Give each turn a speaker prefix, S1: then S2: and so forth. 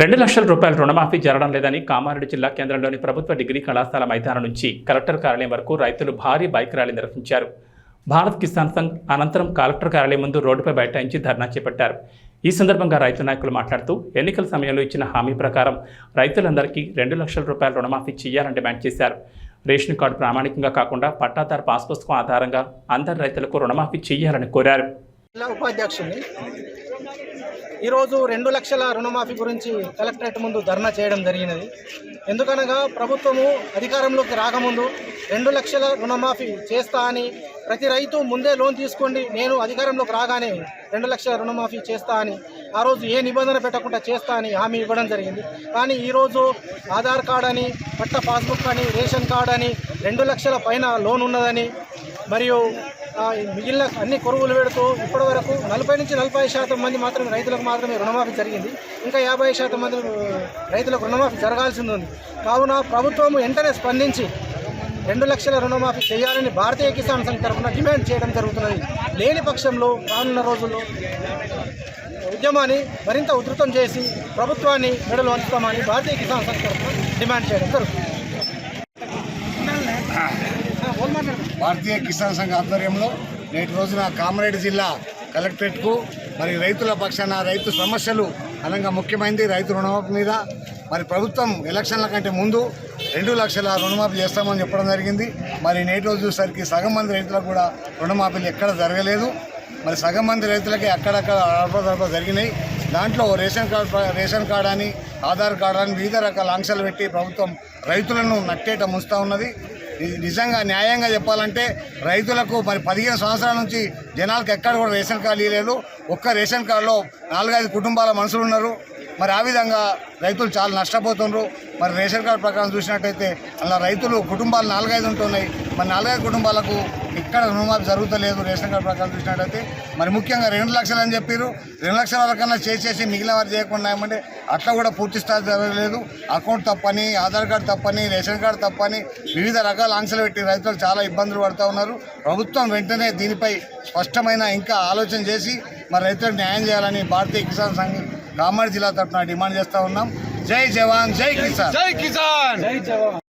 S1: రెండు లక్షల రూపాయల రుణమాఫీ జరగడం లేదని కామారెడ్డి జిల్లా కేంద్రంలోని ప్రభుత్వ డిగ్రీ కళాశాల మైదానం నుంచి కలెక్టర్ కార్యాలయం వరకు రైతులు భారీ బైక్ ర్యాలీ నిర్వహించారు. భారత్ కిసాన్ సంఘ్ అనంతరం కలెక్టర్ కార్యాలయం ముందు రోడ్డుపై బైఠాయించి ధర్నా చేపట్టారు. ఈ సందర్భంగా రైతు నాయకులు మాట్లాడుతూ ఎన్నికల సమయంలో ఇచ్చిన హామీ ప్రకారం రైతులందరికీ రెండు లక్షల రూపాయల రుణమాఫీ చేయాలని డిమాండ్ చేశారు. రేషన్ కార్డు ప్రామాణికంగా కాకుండా పట్టాదారు పాస్ పుస్తకం ఆధారంగా అందరి రైతులకు రుణమాఫీ చేయాలని కోరారు.
S2: జిల్లా ఉపాధ్యక్షుడిని ఈరోజు రెండు లక్షల రుణమాఫీ గురించి కలెక్టరేట్ ముందు ధర్నా చేయడం జరిగినది. ఎందుకనగా ప్రభుత్వము అధికారంలోకి రాకముందు రెండు లక్షల రుణమాఫీ చేస్తా అని ప్రతి రైతు ముందే లోన్ తీసుకోండి నేను అధికారంలోకి రాగానే రెండు లక్షల రుణమాఫీ చేస్తా అని ఆ రోజు ఏ నిబంధన పెట్టకుండా చేస్తా అని హామీ ఇవ్వడం జరిగింది. కానీ ఈరోజు ఆధార్ కార్డ్ అని పట్ట పాస్బుక్ అని రేషన్ కార్డ్ అని రెండు లక్షల పైన లోన్ ఉన్నదని మరియు మిగిలిన అన్ని కొరువులు పెడుతూ ఇప్పటి వరకు నలభై నుంచి నలభై శాతం మంది మాత్రమే రైతులకు మాత్రమే రుణమాఫీ జరిగింది. ఇంకా యాభై శాతం మంది రైతులకు రుణమాఫీ జరగాల్సింది ఉంది. కావున ప్రభుత్వం వెంటనే స్పందించి రెండు లక్షల రుణమాఫీ చేయాలని భారతీయ కిసాన్ సంఘ్ తరఫున డిమాండ్ చేయడం జరుగుతున్నది. లేని పక్షంలో రానున్న రోజుల్లో ఉద్యమాన్ని మరింత ఉధృతం చేసి ప్రభుత్వాన్ని మెడలు వంచుతామని భారతీయ కిసాన్ సంఘ్ తరఫున డిమాండ్ చేయడం జరుగుతుంది.
S3: భారతీయ కిసాన్ సంఘ ఆధ్వర్యంలో నేటి రోజున కామరేడ్ జిల్లా కలెక్టరేట్కు మరి రైతుల పక్షాన రైతు సమస్యలు అనగా ముఖ్యమైనది రైతు రుణమాఫీ మీద మరి ప్రభుత్వం ఎలక్షన్ల కంటే ముందు రెండు లక్షల రుణమాఫీ చేస్తామని చెప్పడం జరిగింది. మరి నేటి రోజు చూసరికి సగం మంది రైతులకు కూడా రుణమాఫీలు ఎక్కడ జరగలేదు. మరి సగం మంది రైతులకి అక్కడక్కడ అడపదడప జరిగినాయి. దాంట్లో రేషన్ కార్డ్ రేషన్ కార్డ్ అని ఆధార్ కార్డ్ అని వివిధ రకాల ఆంక్షలు పెట్టి ప్రభుత్వం రైతులను నట్టేట ముంచుతూ ఉన్నది. నిజంగా న్యాయంగా చెప్పాలంటే రైతులకు మరి పదిహేను సంవత్సరాల నుంచి జనాలకు ఎక్కడ కూడా రేషన్ కార్డు ఇవ్వలేదు ఒక్క రేషన్ కార్డులో నాలుగైదు కుటుంబాల మనుషులు ఉన్నారు. మరి ఆ విధంగా రైతులు చాలా నష్టపోతున్నారు మరి రేషన్ కార్డు ప్రకారం చూసినట్టయితే అలా రైతులు కుటుంబాలు నాలుగైదు ఉంటున్నాయి. మరి నాలుగైదు కుటుంబాలకు ఇక్కడ రుణమాఫీ జరుగుతలేదు రేషన్ కార్డు ప్రకారం చూసినట్లయితే మరి ముఖ్యంగా రెండు లక్షలు అని చెప్పారు రెండు లక్షల వరకన్నా చేసేసి మిగిలిన వారు చేయకుండా ఏమంటే అట్లా కూడా పూర్తి స్థాయి జరగలేదు. అకౌంట్ తప్పని ఆధార్ కార్డు తప్పని రేషన్ కార్డు తప్పని వివిధ రకాల ఆంక్షలు పెట్టి రైతులు చాలా ఇబ్బందులు పడుతూ ఉన్నారు. ప్రభుత్వం వెంటనే దీనిపై స్పష్టమైన ఇంకా ఆలోచన చేసి మరి రైతులకు న్యాయం చేయాలని భారతీయ కిసాన్ సంఘ్ కామారెడ్డి జిల్లా తరఫున డిమాండ్ చేస్తూ ఉన్నాం. జై జవాన్ జై కిసాన్.
S2: జై జవాన్